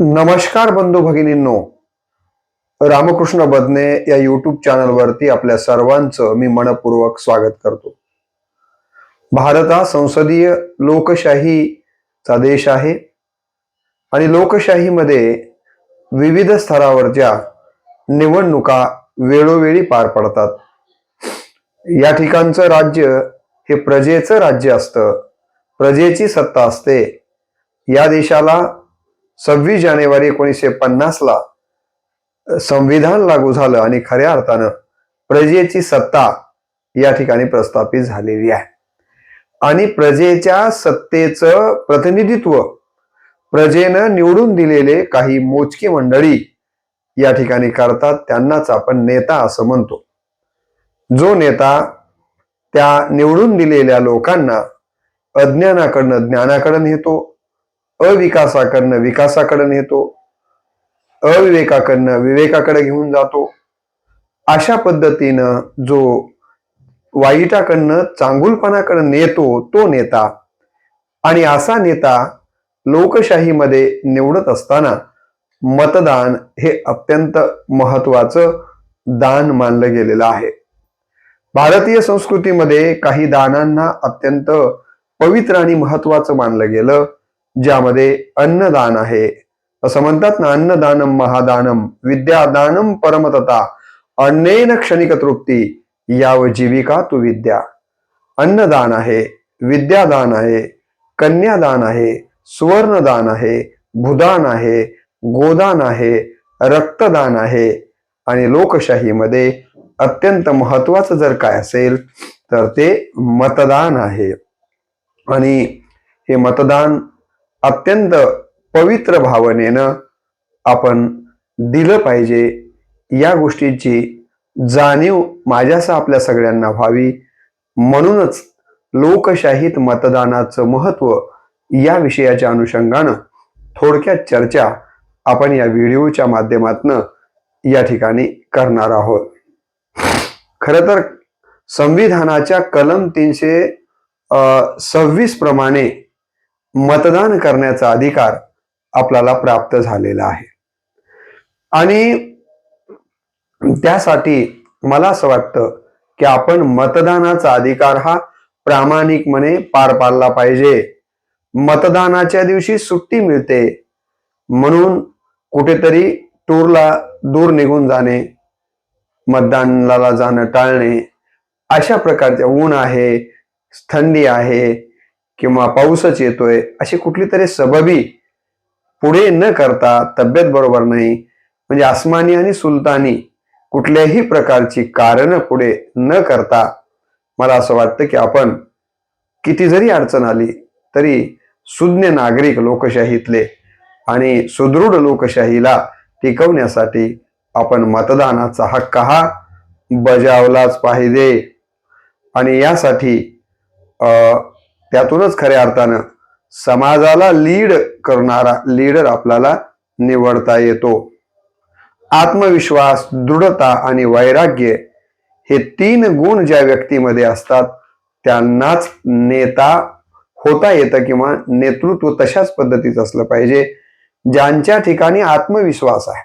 नमस्कार बंधू भगिनींनो. रामकृष्ण बदने या युट्यूब चॅनलवरती आपल्या सर्वांचं मी मनपूर्वक स्वागत करतो. भारत हा संसदीय लोकशाहीचा देश आहे आणि लोकशाहीमध्ये विविध स्तरावरच्या निवडणुका वेळोवेळी पार पडतात. या ठिकाणचं राज्य हे प्रजेचं राज्य असतं. प्रजेची सत्ता असते. या देशाला सव्वीस जानेवारी एकोणीसशे पन्नासला संविधान लागू झालं आणि खऱ्या अर्थानं प्रजेची सत्ता या ठिकाणी प्रस्थापित झालेली आहे. आणि प्रजेच्या सत्तेचं प्रतिनिधित्व प्रजेनं निवडून दिलेले काही मोजकी मंडळी या ठिकाणी करतात त्यांनाच आपण नेता असं म्हणतो. जो नेता त्या निवडून दिलेल्या लोकांना अज्ञानाकडनं ज्ञानाकडे नेतो अविकासाकडनं विकासाकडे नेतो. अविवेकाकडनं विवेकाकडे घेऊन जातो. अशा पद्धतीनं जो वाईटाकडनं चांगुलपणाकडे नेतो तो नेता. आणि असा नेता लोकशाहीमध्ये निवडत असताना मतदान हे अत्यंत महत्वाचं दान मानलं गेलेलं आहे. भारतीय संस्कृतीमध्ये काही दानांना अत्यंत पवित्र आणि महत्वाचं मानलं गेलं. ज्यामध्ये अन्नदान आहे. असं म्हणतात ना अन्नदानम महादानम विद्यादानम परमतता अन्नेन क्षणिक तृप्ती याव जीविका तू विद्या. अन्नदान आहे विद्यादान आहे कन्यादान आहे सुवर्णदान आहे भूदान आहे गोदान आहे रक्तदान आहे. आणि लोकशाहीमध्ये अत्यंत महत्वाचं जर काय असेल तर ते मतदान आहे. आणि हे मतदान अत्यंत पवित्र भावनेनं आपण दिलं पाहिजे या गोष्टीची जाणीव माझ्यासह आपल्या सगळ्यांना व्हावी. म्हणूनच लोकशाहीत मतदानाचं महत्त्व या विषयाच्या अनुषंगानं थोडक्यात चर्चा आपण या व्हिडिओच्या माध्यमातून या ठिकाणी करणार आहोत. खरं तर संविधानाच्या कलम तीनशे सव्वीस प्रमाणे मतदान करण्याचा अधिकार आपल्याला प्राप्त झालेला आहे. आणि त्यासाठी मला असं वाटतं की आपण मतदानाचा अधिकार हा प्रामाणिकपणे पार पाडला पाहिजे. मतदानाच्या दिवशी सुट्टी मिळते. म्हणून कुठेतरी टूरला दूर निघून जाणे मतदानाला जाणं टाळणे अशा प्रकारचे ऊन आहे थंडी आहे किंवा पाऊसच येतोय अशी कुठली तरी सबबी पुढे न करता तब्येत बरोबर नाही. म्हणजे आसमानी आणि सुलतानी कुठल्याही प्रकारची कारण पुढे न करता मला असं वाटतं की आपण किती जरी अडचण आली तरी सुज्ञ नागरिक लोकशाहीतले आणि सुदृढ लोकशाहीला टिकवण्यासाठी आपण मतदानाचा हक्क हा बजावलाच पाहिजे. आणि यासाठी त्यातूनच खऱ्या अर्थानं समाजाला लीड करणारा लीडर आपल्याला निवडता येतो. आत्मविश्वास दृढता आणि वैराग्य हे तीन गुण ज्या व्यक्तीमध्ये असतात त्यांनाच नेता होता येतं किंवा नेतृत्व तशाच पद्धतीचं असलं पाहिजे ज्यांच्या ठिकाणी आत्मविश्वास आहे.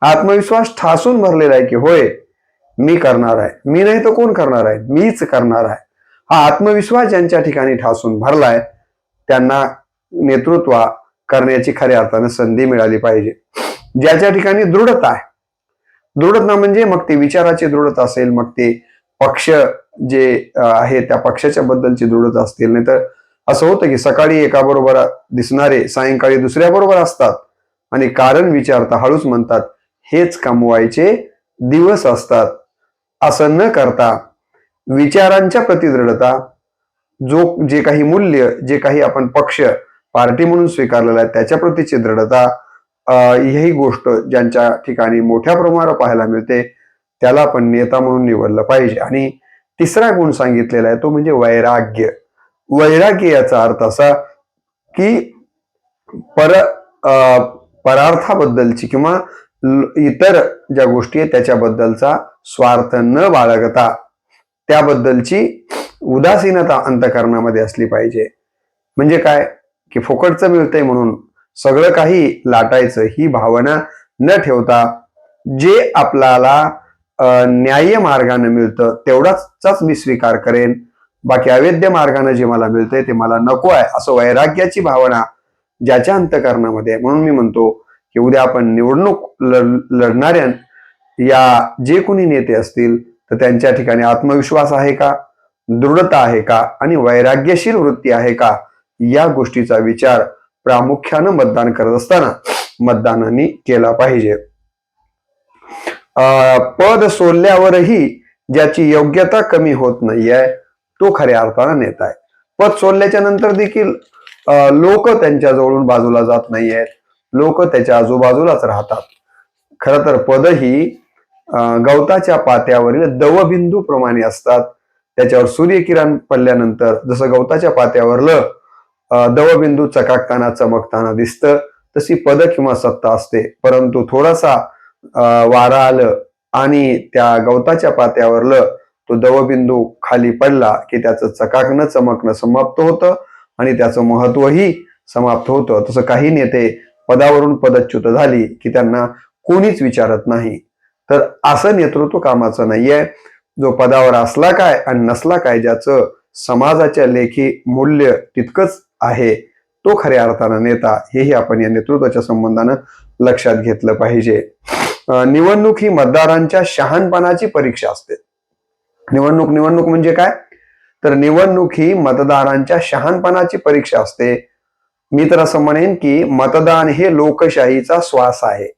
आत्मविश्वास ठासून भरलेला आहे की होय मी करणार आहे. मी नाही तर कोण करणार आहे? मीच करणार आहे. हा आत्मविश्वास ज्यांच्या ठिकाणी ठासून भरलाय त्यांना नेतृत्व करण्याची खऱ्या अर्थानं संधी मिळाली पाहिजे. ज्याच्या ठिकाणी दृढता आहे. दृढता म्हणजे मग ते विचाराची दृढता असेल मग ते पक्ष जे आहे त्या पक्षाच्या बद्दलची दृढता असतील. नाही तर असं होतं की सकाळी एका बरोबर दिसणारे सायंकाळी दुसऱ्या बरोबर असतात. आणि कारण विचारता हळूच म्हणतात हेच कमवायचे दिवस असतात. असं न करता विचारांच्या प्रति दृढता जो जे काही मूल्य जे काही आपण पक्ष पार्टी म्हणून स्वीकारलेला आहे त्याच्या प्रतीची दृढता ही गोष्ट ज्यांच्या ठिकाणी मोठ्या प्रमाणावर पाहायला मिळते त्याला आपण नेता म्हणून निवडलं पाहिजे. आणि तिसरा गुण सांगितलेला आहे तो म्हणजे वैराग्य. वैराग्य याचा अर्थ असा की पर परार्थाबद्दलची किंवा इतर ज्या गोष्टी आहेत त्याच्याबद्दलचा स्वार्थ न बाळगता त्याबद्दलची उदासीनता अंतकरणामध्ये असली पाहिजे. म्हणजे काय? की फुकटचं मिळतंय म्हणून सगळं काही लाटायचं ही भावना न ठेवता जे आपल्याला न्याय्य मार्गाने मिळतं तेवढाच मी स्वीकार करेन. बाकी अवैध मार्गाने जे मला मिळतंय ते मला नको आहे. असं वैराग्याची भावना ज्याच्या अंतकरणामध्ये आहे. म्हणून मी म्हणतो की उद्या आपण निवडणूक लढ- लढणाऱ्या या जे कोणी नेते असतील तर त्यांच्या ठिकाणी आत्मविश्वास आहे का? दृढता आहे का? आणि वैराग्यशील वृत्ती आहे का? या गोष्टीचा विचार प्रामुख्यानं मतदान करत असताना मतदानाने केला पाहिजे. अं, पद सोडल्यावरही ज्याची योग्यता कमी होत नाहीये तो खऱ्या अर्थानं नेता आहे. पद सोडल्याच्या नंतर देखील लोक त्यांच्या जवळून बाजूला जात नाहीयेत. लोक त्याच्या आजूबाजूलाच राहतात. खर तर पद ही गवताच्या पात्यावरील दवबिंदू प्रमाणे असतात. त्याच्यावर सूर्यकिरण पडल्यानंतर जसं गवताच्या पात्यावरलं दवबिंदू चकाकताना चमकताना दिसतं तशी पद किंवा सत्ता असते. परंतु थोडासा अं, वारा आलं आणि त्या गवताच्या पात्यावरलं तो दवबिंदू खाली पडला की त्याचं चकाकणं चमकणं समाप्त होतं आणि त्याचं महत्वही समाप्त होतं. तसं काही नेते पदावरून पदच्युत झाली की त्यांना कोणीच विचारत नाही. तर असं नेतृत्व कामाचं नाहीये. जो पदावर असला काय आणि नसला काय ज्याचं समाजाच्या लेखी मूल्य तितकंच आहे तो खऱ्या अर्थानं नेता हेही आपण या नेतृत्वाच्या संबंधानं लक्षात घेतलं पाहिजे. निवडणूक ही मतदारांच्या शहाणपणाची परीक्षा असते. निवडणूक निवडणूक म्हणजे काय? तर निवडणूक ही मतदारांच्या शहाणपणाची परीक्षा असते. मी तर असं म्हणेन की मतदान हे लोकशाहीचा श्वास आहे.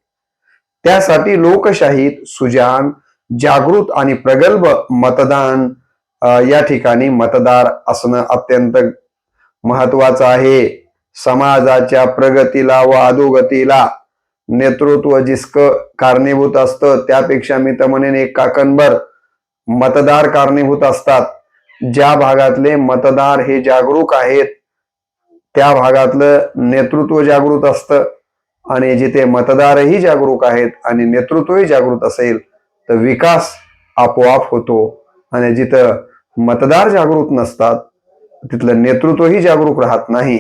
त्यासाठी लोकशाहीत सुजान जागृत आणि प्रगल्भ मतदान या ठिकाणी मतदार असणं अत्यंत महत्वाचं आहे. समाजाच्या प्रगतीला व अधोगतीला नेतृत्व जिस्क कारणीभूत असतं त्यापेक्षा मी तर म्हणेन एक काकणभर मतदार कारणीभूत असतात. ज्या भागातले मतदार हे जागरूक आहेत त्या भागातलं नेतृत्व जागृत असतं. आणि जिथे मतदारही जागरूक आहेत आणि नेतृत्वही जागृत असेल तर विकास आपोआप होतो. आणि जिथं मतदार जागृत नसतात तिथलं नेतृत्वही जागरूक राहत नाही.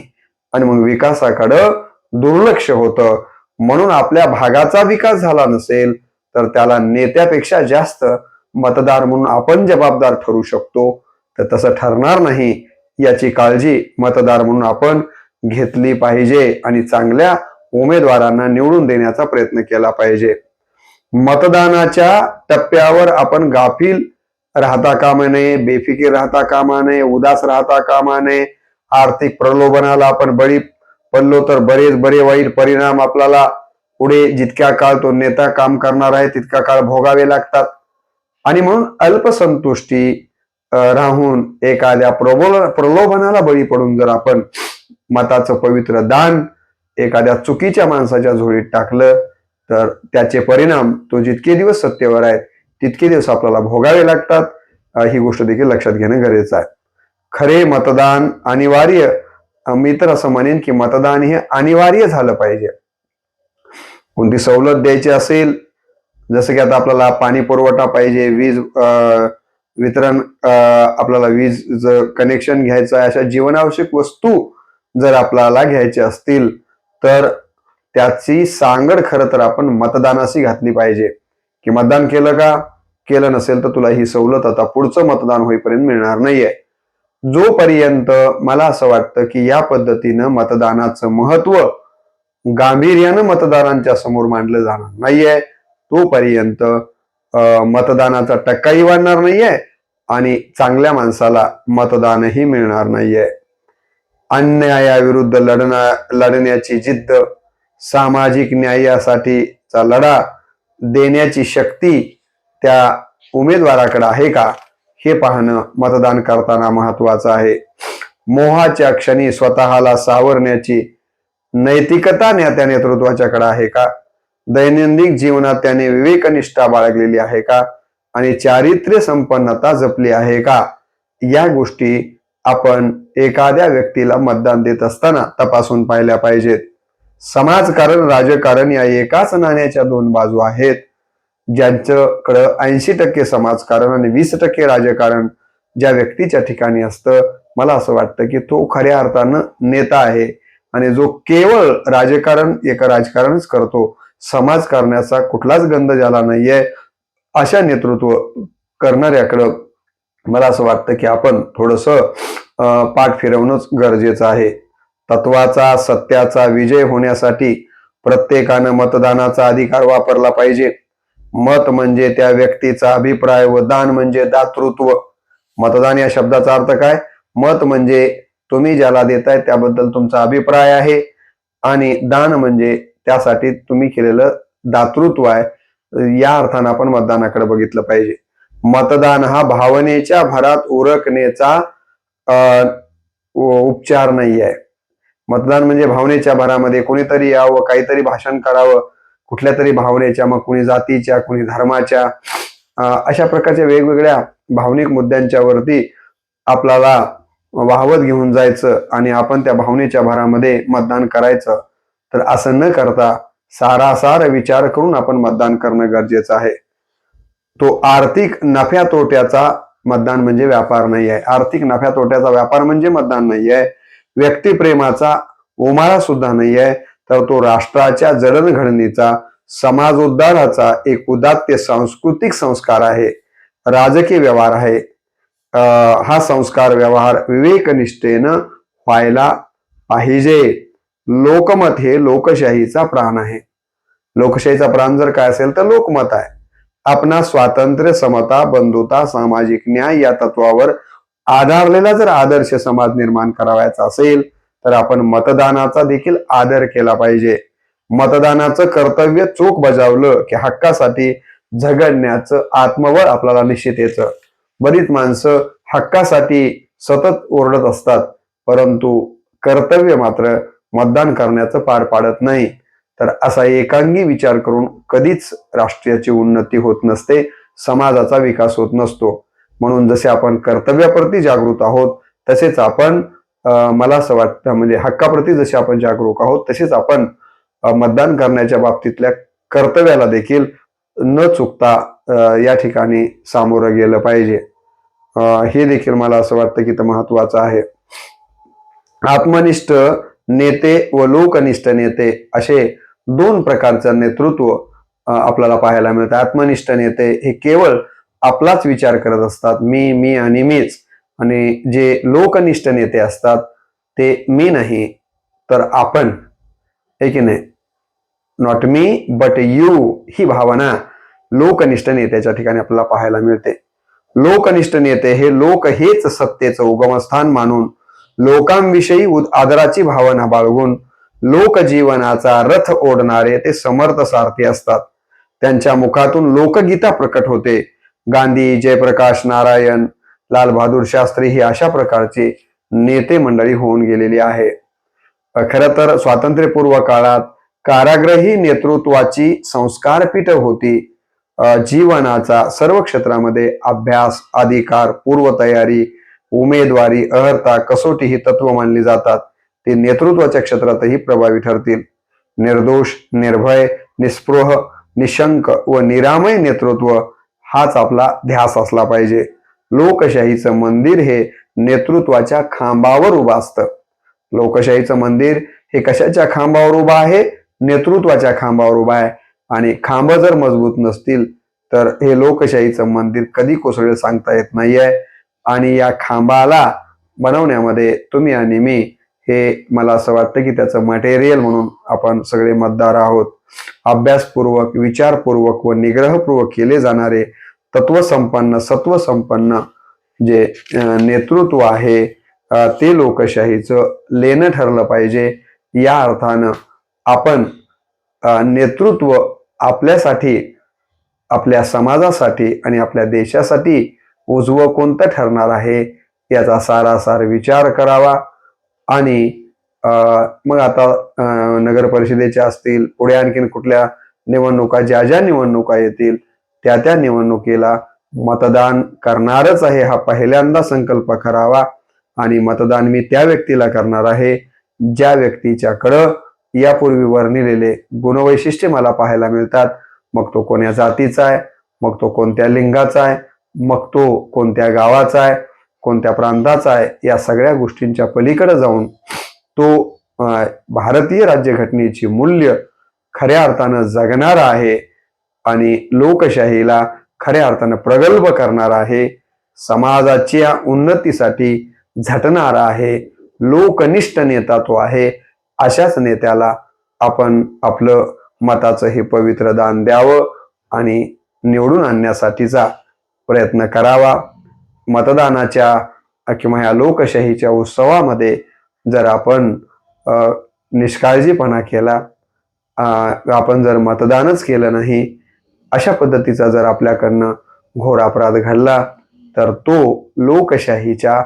आणि मग विकासाकडं दुर्लक्ष होतं. म्हणून आपल्या भागाचा विकास झाला नसेल तर त्याला नेत्यापेक्षा जास्त मतदार म्हणून आपण जबाबदार ठरू शकतो. तर तसं ठरणार नाही. याची काळजी मतदार म्हणून आपण घेतली पाहिजे. आणि चांगल्या उमेदवारांना निवडून देण्याचा प्रयत्न केला पाहिजे. मतदानाच्या टप्प्यावर आपण गाफील राहता कामा नये बेफिकीर राहता कामा नये उदास राहता कामा नये. आर्थिक प्रलोभनाला आपण बळी पडलो तर बरेच बरे वाईट परिणाम आपल्याला पुढे जितक्या काळ तो नेता काम करणार आहे तितका काळ भोगावे लागतात. आणि म्हणून अल्पसंतुष्टी राहून एखाद्या प्रबोल प्रलोभनाला बळी पडून जर आपण मताचं पवित्र दान एखाद्या चुकीच्या माणसाच्या झोळीत टाकलं तर त्याचे परिणाम तो जितके दिवस सत्तेवर आहे तितके दिवस आपल्याला भोगावे लागतात. ही गोष्ट देखील लक्षात घेणं गरजेचं आहे. खरे मतदान अनिवार्य. मी तर असं म्हणेन की मतदान हे अनिवार्य झालं पाहिजे. कोणती सवलत द्यायची असेल जसं की आता आपल्याला पाणी पुरवठा पाहिजे वीज अं, वितरण आपल्याला वीज कनेक्शन घ्यायचं आहे अशा जीवनावश्यक वस्तू जर आपल्याला घ्यायच्या असतील तर त्याची सांगड खरं तर आपण मतदानाशी घातली पाहिजे. की मतदान केलं का? केलं नसेल तर तुला ही सवलत आता पुढचं मतदान होईपर्यंत मिळणार नाहीये. जोपर्यंत मला असं वाटतं की या पद्धतीनं मतदानाचं महत्त्व गांभीर्यानं मतदारांच्या समोर मांडलं जाणार नाहीये तोपर्यंत अं, मतदानाचा टक्काही वाढणार नाहीये आणि चांगल्या माणसाला मतदानही मिळणार नाहीये. अन्यायाविरुद्ध लढणा लढण्याची जिद्द सामाजिक न्यायासाठीचा लढा देण्याची शक्ती त्या उमेदवाराकडे आहे का? हे पाहणं मतदान करताना महत्वाचं आहे. मोहाच्या क्षणी स्वतःला सावरण्याची नैतिकता नेत्या नेतृत्वाच्याकडे आहे का? दैनंदिन जीवनात त्याने विवेकनिष्ठा बाळगलेली आहे का? आणि चारित्र्य संपन्नता जपली आहे का? या गोष्टी आपण एखाद्या व्यक्तीला मतदान देत असताना तपासून पाहिल्या पाहिजेत. समाजकारण राजकारण या एकाच नाण्याच्या दोन बाजू आहेत. ज्यांच्याकडं ऐंशी टक्के समाजकारण आणि वीस टक्के राजकारण ज्या व्यक्तीच्या ठिकाणी असतं मला असं वाटतं की तो खऱ्या अर्थानं नेता आहे. आणि जो केवळ राजकारण एक राजकारणच करतो समाज करण्याचा कुठलाच गंध ज्याला नाहीये अशा नेतृत्व करणाऱ्याकडं मला असं वाटतं की आपण थोडस पाठ फिरवणंच गरजेचं आहे. तत्वाचा सत्याचा विजय होण्यासाठी प्रत्येकानं मतदानाचा अधिकार वापरला पाहिजे. मत म्हणजे त्या व्यक्तीचा अभिप्राय व दान म्हणजे दातृत्व. मतदान या शब्दाचा अर्थ काय? मत म्हणजे तुम्ही ज्याला देताय त्याबद्दल तुमचा अभिप्राय आहे आणि दान म्हणजे त्यासाठी तुम्ही केलेलं दातृत्व आहे. या अर्थानं आपण मतदानाकडे बघितलं पाहिजे. मतदान हा भावनेच्या भरात उरकण्याचा उपचार नाही आहे. मतदान म्हणजे भावनेच्या भरामध्ये कोणीतरी यावं काहीतरी भाषण करावं कुठल्या तरी भावनेच्या मग कुणी जातीच्या कुणी धर्माच्या अशा प्रकारच्या वेगवेगळ्या भावनिक मुद्द्यांच्या वरती आपल्याला वाहवत घेऊन जायचं आणि आपण त्या भावनेच्या भरामध्ये मतदान करायचं. तर असं न करता सारासार विचार करून आपण मतदान करणं गरजेचं आहे. तो आर्थिक नफ्या तोट्याचा मतदान म्हणजे व्यापार नाही आहे आर्थिक नफ्या तोट्याचा व्यापार म्हणजे मतदान नाही आहे व्यक्तिप्रेमाचा उमाळा सुद्धा नाही आहे तर तो राष्ट्राच्या जडणघडणीचा समाजोद्धाराचा एक उदात्त सांस्कृतिक संस्कार आहे. राजकीय व्यवहार आहे. हा संस्कार व्यवहार विवेकनिष्ठेनं व्हायला पाहिजे. लोकमत हे लोकशाहीचा प्राण आहे. लोकशाहीचा प्राण जर काय असेल तर लोकमत आहे. आपणा स्वातंत्र्य समता बंधुता सामाजिक न्याय या तत्वावर आधारलेला जर आदर्श समाज निर्माण करावायचा असेल तर आपण मतदानाचा देखील आदर केला पाहिजे. मतदानाचं कर्तव्य चोख बजावलं की हक्कासाठी झगडण्याचं आत्मबळ आपल्याला निश्चित येतं बरीच माणसं हक्कासाठी सतत ओरडत असतात परंतु कर्तव्य मात्र मतदान करण्याचं पार पाडत नाही. तर असा एकांगी विचार करून कधीच राष्ट्रीयाची उन्नती होत नसते समाजाचा विकास होत नसतो. म्हणून जसे आपण कर्तव्याप्रती जागृत आहोत तसेच आपण मला असं वाटतं म्हणजे हक्काप्रती जसे आपण जागरूक आहोत तसेच आपण मतदान करण्याच्या बाबतीतल्या कर्तव्याला देखील न चुकता या ठिकाणी सामोरं गेलं पाहिजे. हे देखील मला असं वाटतं की ते महत्वाचं आहे. आत्मनिष्ठ नेते व लोकनिष्ठ नेते असे दोन प्रकारचं नेतृत्व आपल्याला पाहायला मिळतं. आत्मनिष्ठ नेते हे केवळ आपलाच विचार करत असतात. मी मी आणि मीच. आणि जे लोकनिष्ठ नेते असतात ते मी नाही तर आपण. हे की नाही? नॉट मी बट यू ही भावना लोकनिष्ठ नेत्याच्या ठिकाणी आपल्याला पाहायला मिळते. लोकनिष्ठ नेते हे लोक हेच सत्तेचं उगमस्थान मानून लोकांविषयी उद- आदराची भावना बाळगून लोकजीवनाचा रथ ओढणारे ते समर्थ सारथी असतात. त्यांच्या मुखातून लोकगीता प्रकट होते. गांधी जयप्रकाश नारायण लाल बहादूर शास्त्री ही अशा प्रकारची नेते मंडळी होऊन गेलेली आहे. खर तर स्वातंत्र्यपूर्व काळात कारागृही नेतृत्वाची संस्कारपीठ होती. जीवनाचा सर्व क्षेत्रामध्ये अभ्यास अधिकार पूर्वतयारी उमेदवारी अर्हता कसोटी ही तत्व मानली जातात. ते नेतृत्वाच्या क्षेत्रातही प्रभावी ठरतील. निर्दोष निर्भय निस्पृह निशंक व निरामय नेतृत्व हाच आपला ध्यास असला पाहिजे. लोकशाहीचं मंदिर हे नेतृत्वाच्या खांबावर उभं असतं. लोकशाहीचं मंदिर हे कशाच्या खांबावर उभं आहे? नेतृत्वाच्या खांबावर उभा आहे. आणि खांब जर मजबूत नसतील तर हे लोकशाहीचं मंदिर कधी कोसळेल सांगता येत नाहीये. आणि या खांबाला बनवण्यामध्ये तुम्ही आणि मी हे मला असं वाटतं की त्याचं मटेरियल म्हणून आपण सगळे मतदार आहोत. अभ्यासपूर्वक विचारपूर्वक व निग्रहपूर्वक केले जाणारे तत्वसंपन्न सत्वसंपन्न जे नेतृत्व आहे ते लोकशाहीचं लेणं ठरलं पाहिजे. या अर्थानं आपण नेतृत्व आपल्यासाठी आपल्या समाजासाठी आणि आपल्या देशासाठी उजवं कोणतं ठरणार आहे याचा सारासार विचार करावा. आणि मग आता नगरपरिषदेच्या नगर परिषदेच्या असतील पुढे आणखीन कुठल्या निवडणुका ज्या ज्या निवडणुका येतील त्या त्या निवडणुकीला मतदान करणारच आहे हा पहिल्यांदा संकल्प करावा आणि मतदान मी त्या व्यक्तीला करणार आहे ज्या व्यक्तीच्याकडं यापूर्वी वर्णिलेले गुणवैशिष्ट्य मला पाहायला मिळतात. मग तो कोण्या जातीचा आहे मग तो कोणत्या लिंगाचा आहे मग तो कोणत्या गावाचा आहे कोणत्या प्रांताचा आहे या सगळ्या गोष्टींच्या पलीकडे जाऊन तो भारतीय राज्यघटनेची मूल्य खऱ्या अर्थानं जगणारा आहे आणि लोकशाहीला खऱ्या अर्थानं प्रगल्भ करणार आहे समाजाच्या उन्नतीसाठी झटणारा आहे लोकनिष्ठ नेता तो आहे अशाच नेत्याला आपण आपलं मताचं हे पवित्र दान द्यावं आणि निवडून आणण्यासाठीचा प्रयत्न करावा. मतदानाच्या किंवा ह्या लोकशाहीच्या उत्सवामध्ये जर आपण निष्काळजीपणा केला आपण जर मतदानच केलं नाही अशा पद्धतीचा जर आपल्याकडनं घोर अपराध घडला तर तो लोकशाहीच्या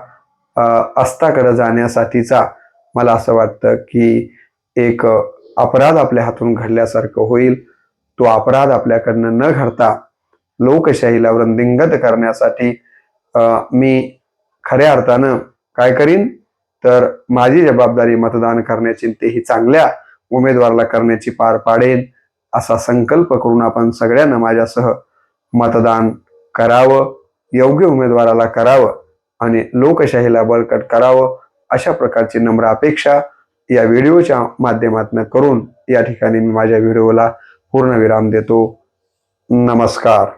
अस्ताकडं अस्ताकडे जाण्यासाठीचा मला असं वाटतं की एक अपराध आपल्या हातून घडल्यासारखं होईल. तो अपराध आपल्याकडनं न घडता लोकशाहीला वृंदिंगत करण्यासाठी मी खऱ्या अर्थानं काय करीन? तर माझी जबाबदारी मतदान करण्याची तेही चांगल्या उमेदवाराला करण्याची पार पाडेन असा संकल्प करून आपण सगळ्यांना माझ्यासह मतदान करावं योग्य उमेदवाराला करावं आणि लोकशाहीला बळकट करावं अशा प्रकारची नम्र अपेक्षा या व्हिडिओच्या माध्यमातून करून या ठिकाणी मी माझ्या व्हिडिओला पूर्णविराम देतो. नमस्कार.